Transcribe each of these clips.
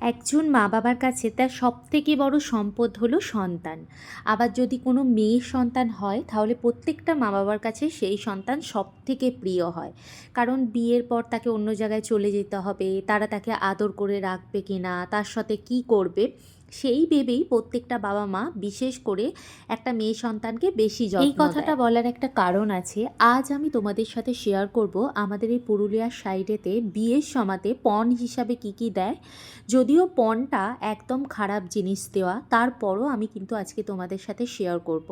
একজন মা বাবার কাছে তার সব থেকে বড় সম্পদ হলো সন্তান। আবার যদি কোনো মেয়ে সন্তান হয়, তাহলে প্রত্যেকটা মা বাবার কাছে সেই সন্তান সব থেকে প্রিয় হয়। কারণ বিয়ের পর তাকে অন্য জায়গায় চলে যেতে হবে, তারা তাকে আদর করে রাখবে কি না তার সাথে কি করবে সেই ভেবেই প্রত্যেকটা বাবা মা বিশেষ করে একটা মেয়ে সন্তানকে বেশি যত্ন এই কথাটা বলার একটা কারণ আছে। আজ আমি তোমাদের সাথে শেয়ার করব আমাদের এই পুরুলিয়ার সাইডেতে বিয়ের সমাতে পণ হিসাবে কি কি দেয়। যদিও পণটা একদম খারাপ জিনিস দেওয়া তারপরও আমি কিন্তু আজকে তোমাদের সাথে শেয়ার করব।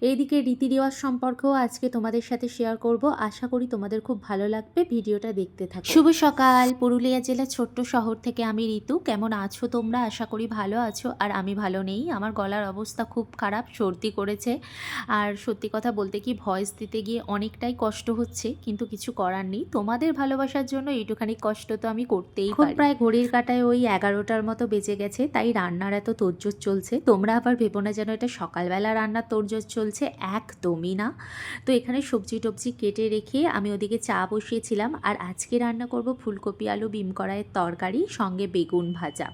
এইদিকে রীতি রেওয়াজ সম্পর্কেও আজকে তোমাদের সাথে শেয়ার করব। আশা করি তোমাদের খুব ভালো লাগবে ভিডিওটা দেখতে থাকো। শুভ সকাল। পুরুলিয়া জেলার ছোট্ট শহর থেকে আমি ঋতু। কেমন আছো তোমরা? আশা করি ভালো আছো আর আমি ভালো নেই। আমার গলার অবস্থা খুব খারাপ সর্দি করেছে। আর সত্যি কথা বলতে কি ভয়েস দিতে গিয়ে অনেকটাই কষ্ট হচ্ছে কিন্তু কিছু করার নেই। তোমাদের ভালোবাসার জন্য এইটুখানি কষ্ট তো আমি করতেই পারি। প্রায় ঘড়ির কাটায় ওই এগারোটার মতো বেজে গেছে তাই রান্নার এত তোরজোর চলছে। তোমরা আবার ভেবো না যেন এটা সকালবেলা রান্নার তোড়জোড় চলছে একদমই না। তো এখানে সবজি টবজি কেটে রেখে আমি ওদিকে চা বসিয়েছিলাম। আর আজকে রান্না করব ফুলকপি আলু বিম কড়াইয়ের তরকারি সঙ্গে বেগুন ভাজা।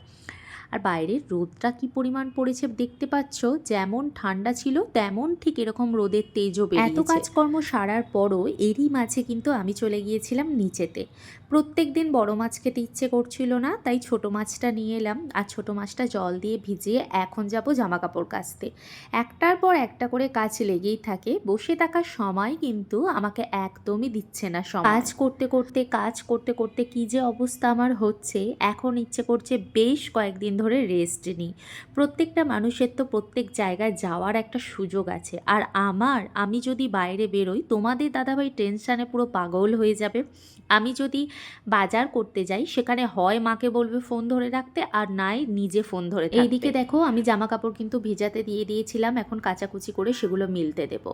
আর বাইরের রোদটা কি পরিমাণ পড়েছে দেখতে পাচ্ছ? যেমন ঠান্ডা ছিল তেমন ঠিক এরকম রোদের তেজও এত কাজকর্ম সারার পরও এরই মাঝে কিন্তু আমি চলে গিয়েছিলাম নিচেতে। প্রত্যেক দিন বড় মাছ খেতে ইচ্ছে করছিল না তাই ছোট মাছটা নিয়ে এলাম আর ছোট মাছটা জল দিয়ে ভিজিয়ে এখন যাব জামা কাপড় কাচতে। একটার পর একটা করে কাজ লেগেই থাকে বসে থাকার সময় কিন্তু আমাকে একদমই দিচ্ছে না সময়। কাজ করতে করতে কাজ করতে করতে কি যে অবস্থা আমার হচ্ছে এখন ইচ্ছে করছে বেশ কয়েকদিন ধরে রেস্ট নিই। প্রত্যেকটা মানুষের তো প্রত্যেক জায়গায় যাওয়ার একটা সুযোগ আছে। আর আমার, আমি যদি বাইরে বেরোই, তোমাদের দাদাভাই টেনশানে পুরো পাগল হয়ে যাবে। আমি যদি বাজার করতে যাই, সেখানে হয় মাকে বলবে ফোন ধরে রাখতে, আর নাই নিজে ফোন ধরে এইদিকে দেখো, আমি জামা কাপড় কিন্তু ভেজাতে দিয়ে দিয়েছিলাম, এখন কাচাকুচি করে সেগুলো মিলতে দেব।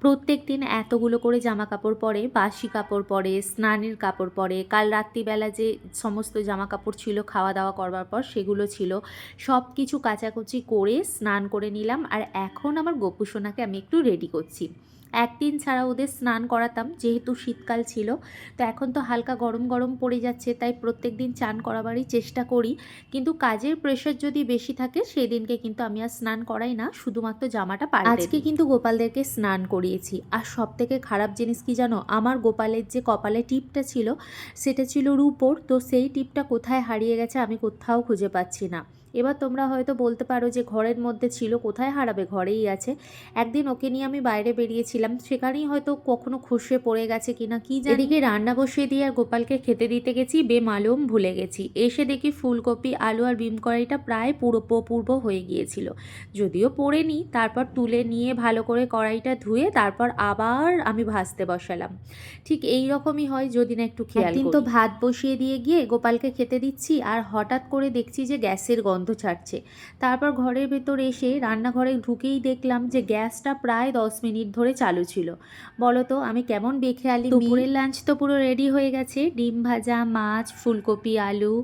প্রত্যেক দিন এতগুলো করে জামা কাপড় পরে, বাসি কাপড় পরে, স্নানের কাপড় পরে, কাল রাত্রিবেলা যে সমস্ত জামা কাপড় ছিল খাওয়া দাওয়া করবার পর, সেগুলো ছিল সব কিছু কাচাকুচি করে স্নান করে নিলাম আর এখন আমার গোপুসোনাকে আমি একটু রেডি করছি। একদিন ছাড়া ওদের স্নান করাতাম, যেহেতু শীতকাল ছিল। তো এখন তো হালকা গরম গরম পড়ে যাচ্ছে, তাই প্রত্যেক দিন চান করাবারই চেষ্টা করি। কিন্তু কাজের প্রেশার যদি বেশি থাকে সেই দিনকে কিন্তু আমি আর স্নান করাই না, শুধুমাত্র জামাটা পাল্টে আজকে কিন্তু গোপালদেরকে স্নান করিয়েছি। আর সব থেকে খারাপ জিনিস কি জানো? আমার গোপালের যে কপালে টিপটা ছিল, সেটা ছিল রূপোর। তো সেই টিপটা কোথায় হারিয়ে গেছে আমি কোথাও খুঁজে পাচ্ছি না। এবার তোমরা হয়তো বলতে পারো যে ঘরের মধ্যে ছিল কোথায় হারাবে? ঘরেই আছে। একদিন ওকে নিয়ে আমি বাইরে বেরিয়েছিলাম সেখানেই হয়তো কখনো খসে পড়ে গেছে কিনা কি জানি। এদিকে রান্না বসিয়ে দিয়ে আর গোপালকে খেতে দিতে গেছি বেমালুম ভুলে গেছি। এসে দেখি ফুলকপি আলু আর বিম কড়াইটা প্রায় পুরো পূর্ব হয়ে গিয়েছিল। যদিও পড়ে নিই তারপর তুলে নিয়ে ভালো করে কড়াইটা ধুয়ে তারপর আবার আমি ভাজতে বসালাম। ঠিক এই রকমই হয় যদি না একটু খেয়াল তো ভাত বসিয়ে দিয়ে গিয়ে গোপালকে খেতে দিচ্ছি আর হঠাৎ করে দেখছি যে গ্যাসের গন্ধ গন্ধ ছাড়ছে। তারপর ঘরের ভেতর এসে রান্নাঘরে ঢুকেই দেখলাম যে গ্যাসটা প্রায় দশ মিনিট ধরে চালু ছিল। বলো তো আমি কেমন বেখেয়ালি দুপুরের লাঞ্চ তো পুরো রেডি হয়ে গেছে। ডিম ভাজা মাছ ফুলকপি আলু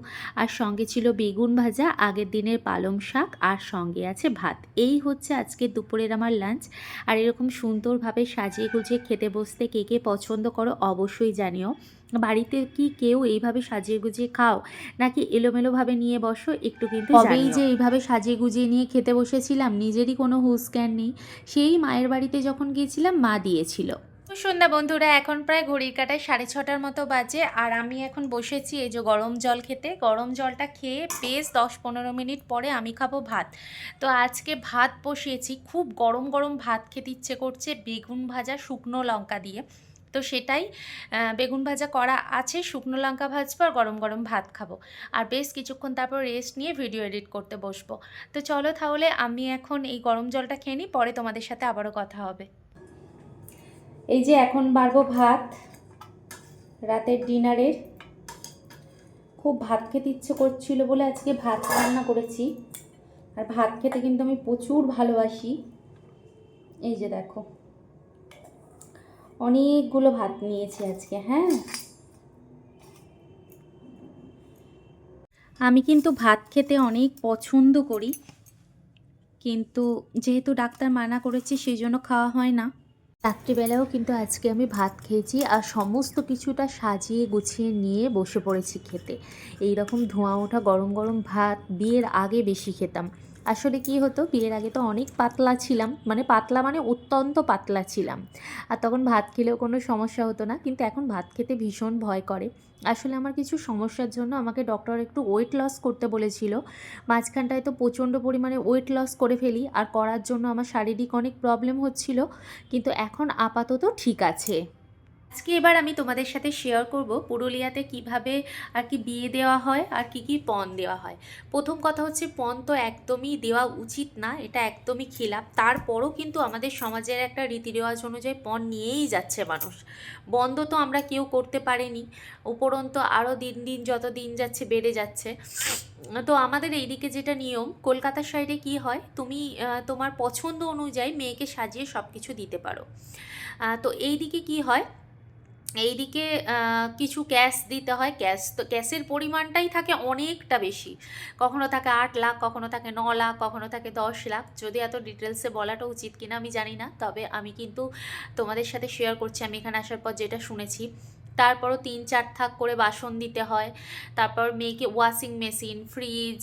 আর সঙ্গে ছিল বেগুন ভাজা আগের দিনের পালং শাক আর সঙ্গে আছে ভাত। এই হচ্ছে আজকে দুপুরের আমার লাঞ্চ। আর এরকম সুন্দরভাবে সাজিয়ে গুছিয়ে খেতে বসতে কে কে পছন্দ করো অবশ্যই জানিও। বাড়িতে কি কেউ এইভাবে সাজিয়ে গুজিয়ে খাও? নাকি এলোমেলোভাবে নিয়ে বসো? একটু কিন্তু তবেই যে এইভাবে সাজিয়ে গুজিয়ে নিয়ে খেতে বসেছিলাম নিজেরই কোনো হুসজ্ঞান নেই। সেই মায়ের বাড়িতে যখন গিয়েছিলাম মা দিয়েছিল। সন্ধ্যা বন্ধুরা এখন প্রায় ঘড়ির কাটায় সাড়ে ছটার মতো বাজে আর আমি এখন বসেছি এই যে গরম জল খেতে। গরম জলটা খেয়ে বেশ দশ পনেরো মিনিট পরে আমি খাব ভাত। তো আজকে ভাত বসিয়েছি। খুব গরম গরম ভাত খেতে ইচ্ছে করছে বেগুন ভাজা শুকনো লঙ্কা দিয়ে। তো সেটাই বেগুন ভাজা করা আছে, শুকনো লঙ্কা ভাজবো আর গরম গরম ভাত খাব। আর বেশ কিছুক্ষণ তারপর রেস্ট নিয়ে ভিডিও এডিট করতে বসবো। তো চলো তাহলে আমি এখন এই গরম জলটা খেয়ে নিই, পরে তোমাদের সাথে আবারও কথা হবে। এই যে এখন বাড়বো ভাত, রাতের ডিনারের খুব ভাত খেতে ইচ্ছে করছিল বলে আজকে ভাত রান্না করেছি। আর ভাত খেতে কিন্তু আমি প্রচুর ভালোবাসি। এই যে দেখো। অনেকগুলো ভাত নিয়েছি আজকে হ্যাঁ? আমি কিন্তু ভাত খেতে অনেক পছন্দ করি, কিন্তু যেহেতু ডাক্তার মানা করেছে সেই জন্য খাওয়া হয় না। রাত্রিবেলাও কিন্তু আজকে আমি ভাত খেয়েছি আর সমস্ত কিছুটা সাজিয়ে গুছিয়ে নিয়ে বসে পড়েছি খেতে। এই রকম ধোঁয়া ওঠা গরম গরম ভাত বিয়ের আগে বেশি খেতাম। আসলে কি হতো, বিয়ের আগে তো অনেক পাতলা ছিলাম মানে পাতলা মানে অত্যন্ত পাতলা ছিলাম। আর তখন ভাত খেলেও কোনো সমস্যা হতো না, কিন্তু এখন ভাত খেতে ভীষণ ভয় করে। আসলে আমার কিছু সমস্যার জন্য আমাকে ডক্টর একটু ওয়েট লস করতে বলেছিল। মাঝখানটায় তো প্রচণ্ড পরিমাণে ওয়েট লস করে ফেলি, আর করার জন্য আমার শারীরিক অনেক প্রবলেম হচ্ছিল, কিন্তু এখন আপাতত ঠিক আছে। আজকে এবার আমি তোমাদের সাথে শেয়ার করব পুরুলিয়াতে কীভাবে আর কি বিয়ে দেওয়া হয় আর কি কি পণ দেওয়া হয়। প্রথম কথা হচ্ছে পণ তো একদমই দেওয়া উচিত না, এটা একদমই খিলাপ। তারপরও কিন্তু আমাদের সমাজের একটা রীতি রেওয়াজ অনুযায়ী পণ নিয়েই যাচ্ছে মানুষ। বন্ধ তো আমরা কেউ করতে পারিনি, উপরন্তু আরও দিন দিন যত দিন যাচ্ছে বেড়ে যাচ্ছে। তো আমাদের এইদিকে যেটা নিয়ম, কলকাতার সাইডে কি হয়, তুমি তোমার পছন্দ অনুযায়ী মেয়েকে সাজিয়ে সব কিছু দিতে পারো। তো এইদিকে কি হয় এইদিকে কিছু ক্যাশ দিতে হয়। ক্যাশ তো, ক্যাশের পরিমাণটাই থাকে অনেকটা বেশি। কখনো থাকে আট লাখ, কখনো থাকে ন লাখ, কখনো থাকে দশ লাখ। যদি এত ডিটেলসে বলাটা উচিত কিনা আমি জানি না। তবে আমি কিন্তু তোমাদের সাথে শেয়ার করছি। আমি এখানে আসার পর যেটা শুনেছি, তারপরও তিন চার থাক করে বাসন দিতে হয়। তারপর মেয়েকে ওয়াশিং মেশিন ফ্রিজ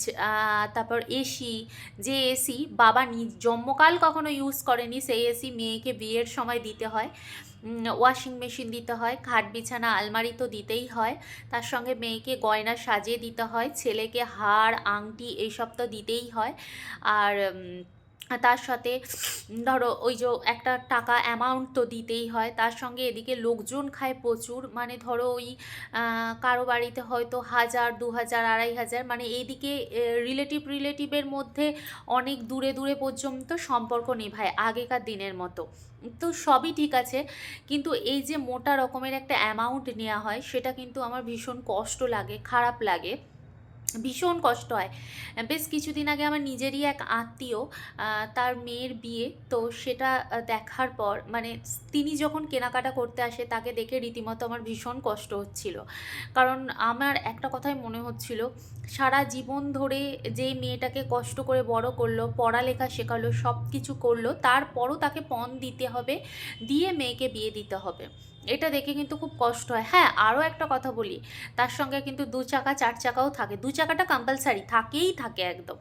তারপর এসি যে এসি বাবা নিজ, জন্মকাল কখনো ইউজ করেনি, সেই এসি মেয়েকে বিয়ের সময় দিতে হয়। ওয়াশিং মেশিন দিতে হয়, খাট বিছানা, আলমারি তো দিতেই হয়। তার সঙ্গে মেয়েকে গয়না সাজিয়ে দিতে হয়, ছেলেকে হাড়, আংটি এইসব তো দিতেই হয়। আর তার সাথে, ধরো ওই যে একটা টাকা অ্যামাউন্ট তো দিতেই হয়। তার সঙ্গে এদিকে লোকজন খায় প্রচুর। মানে ধরো ওই কারও বাড়িতে হয়তো হাজার, দু হাজার, আড়াই হাজার। মানে এইদিকে রিলেটিভ রিলেটিভের মধ্যে অনেক দূরে দূরে পর্যন্ত সম্পর্ক নেভায় আগেকার দিনের মতো। তো সবই ঠিক আছে। কিন্তু এই যে মোটা রকমের একটা অ্যামাউন্ট নেওয়া হয়, সেটা কিন্তু আমার ভীষণ কষ্ট লাগে, খারাপ লাগে। ভীষণ কষ্ট হয়। বেশ কিছুদিন আগে আমার নিজেরই এক আত্মীয় তার মেয়ের বিয়ে, তো সেটা দেখার পর মানে তিনি যখন কেনাকাটা করতে আসে, তাকে দেখে রীতিমতো আমার ভীষণ কষ্ট হচ্ছিল। কারণ আমার একটা কথাই মনে হচ্ছিল, সারা জীবন ধরে যে মেয়েটাকে কষ্ট করে বড় করল, পড়ালেখা শেখালো সব কিছু করল, তারপরও তাকে পণ দিতে হবে, দিয়ে মেয়েকে বিয়ে দিতে হবে। এটা দেখে কিন্তু খুব কষ্ট হয়। হ্যাঁ আরও একটা কথা বলি, তার সঙ্গে কিন্তু দু চাকা, চার চাকাও থাকে। দু চাকাটা কম্পালসারি থাকেই থাকে একদম।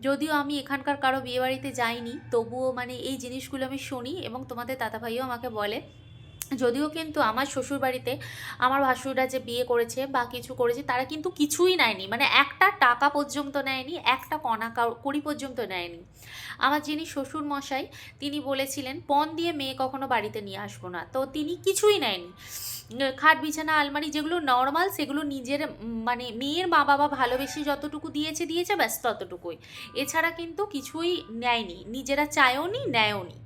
যদিও আমি এখানকার কারও বিয়েবাড়িতে যাইনি, তবুও মানে এই জিনিসগুলো আমি শুনি এবং তোমাদের দাদাভাইও আমাকে বলে যদিও কিন্তু আমার শ্বশুর বাড়িতে আমার ভাসুররা যে বিয়ে করেছে বা কিছু করেছে, তারা কিন্তু কিছুই নেয়নি। মানে একটা টাকা পর্যন্ত নেয়নি, একটা কণা কড়ি পর্যন্ত নেয়নি। আমার যিনি শ্বশুর মশাই তিনি বলেছিলেন, পণ দিয়ে মেয়ে কখনো বাড়িতে নিয়ে আসব না। তো তিনি কিছুই নেয়নি। খাট, বিছানা, আলমারি যেগুলো নর্মাল, সেগুলো নিজের মানে মেয়ের মা বাবা ভালোবেসে যতটুকু দিয়েছে দিয়েছে, ব্যাস ততটুকুই। এছাড়া কিন্তু কিছুই নেয়নি। নিজেরা চায়ও নি নেয়ও নি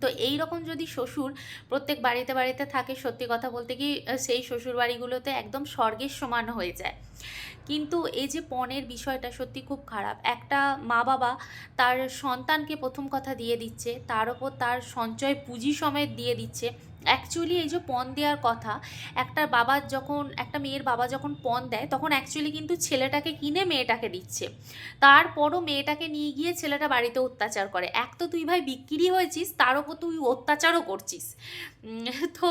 তো এই রকম যদি শ্বশুর প্রত্যেক বাড়িতে বাড়িতে থাকে, সত্যি কথা বলতে কি সেই শ্বশুর বাড়িগুলোতে একদম স্বর্গের সমান হয়ে যায়। কিন্তু এই যে পণের বিষয়টা সত্যি খুব খারাপ। একটা মা বাবা তার সন্তানকে প্রথম কথা দিয়ে দিচ্ছে, তার ওপর তার সঞ্চয় পুঁজি সমেত দিয়ে দিচ্ছে অ্যাকচুয়ালি এই যে পণ দেওয়ার কথা, একটা বাবার যখন, একটা মেয়ের বাবা যখন পণ দেয়, তখন অ্যাকচুয়ালি কিন্তু ছেলেটাকে কিনে মেয়েটাকে দিচ্ছে। তারপরও মেয়েটাকে নিয়ে গিয়ে ছেলেটা বাড়িতে অত্যাচার করে। এক তো তুই ভাই বিক্রি হয়েছিস, তার ওপর তুই অত্যাচারও করছিস। তো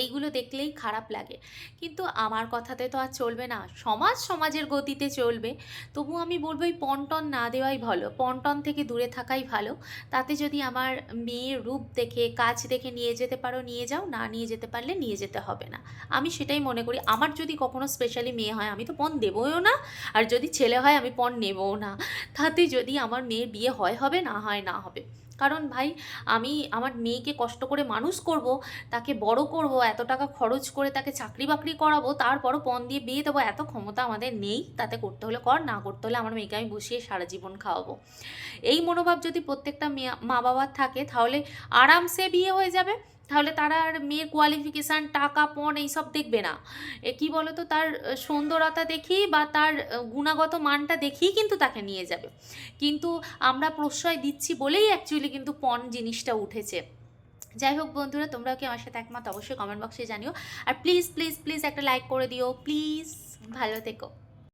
এইগুলো দেখলেই খারাপ লাগে। কিন্তু আমার কথাতে তো আর চলবে না, সমাজ সমাজের গতিতে চলবে। তবু আমি বলব এই পন্টন না দেওয়াই ভালো, পন্টন থেকে দূরে থাকাই ভালো। তাতে যদি আমার মেয়ের রূপ দেখে, কাজ দেখে নিয়ে যেতে পারো, নিয়ে যাও, না নিয়ে যেতে পারলে নিয়ে যেতে হবে না। আমি সেটাই মনে করি, আমার যদি কখনো স্পেশালি মেয়ে হয়, আমি তো পণ দেবও না, আর যদি ছেলে হয়, আমি পণ নেবও না। তাতে যদি আমার মেয়ের বিয়ে হয় হবে, না হয়, না হবে। কারণ ভাই, আমি আমার মেয়েকে কষ্ট করে মানুষ করব, তাকে বড় করব, এত টাকা খরচ করে তাকে চাকরি বাকরি করাবো, তারপরও পণ দিয়ে বিয়ে দেবো, এত ক্ষমতা আমাদের নেই, তাতে করতে হলে কর, না করতে হলে আমার মেয়েকে আমি বসিয়ে সারা জীবন খাওয়াবো। এই মনোভাব যদি প্রত্যেকটা মা বাবার থাকে, তাহলে আরামসে বিয়ে হয়ে যাবে। তাহলে তারা আর মেয়ের কোয়ালিফিকেশান টাকা, পণ এইসব দেখবে না। এ কী বলো তো তার সুন্দরতা দেখেই বা তার গুণাগত মানটা দেখেই কিন্তু তাকে নিয়ে যাবে। কিন্তু আমরা প্রশ্রয় দিচ্ছি বলেই অ্যাকচুয়ালি কিন্তু পণ জিনিসটা উঠেছে। যাই হোক বন্ধুরা, তোমরা কি আমার সাথে একমত? অবশ্যই কমেন্ট বক্সে জানিও। আর প্লিজ প্লিজ প্লিজ একটা লাইক করে দিও। প্লিজ ভালো থেকো।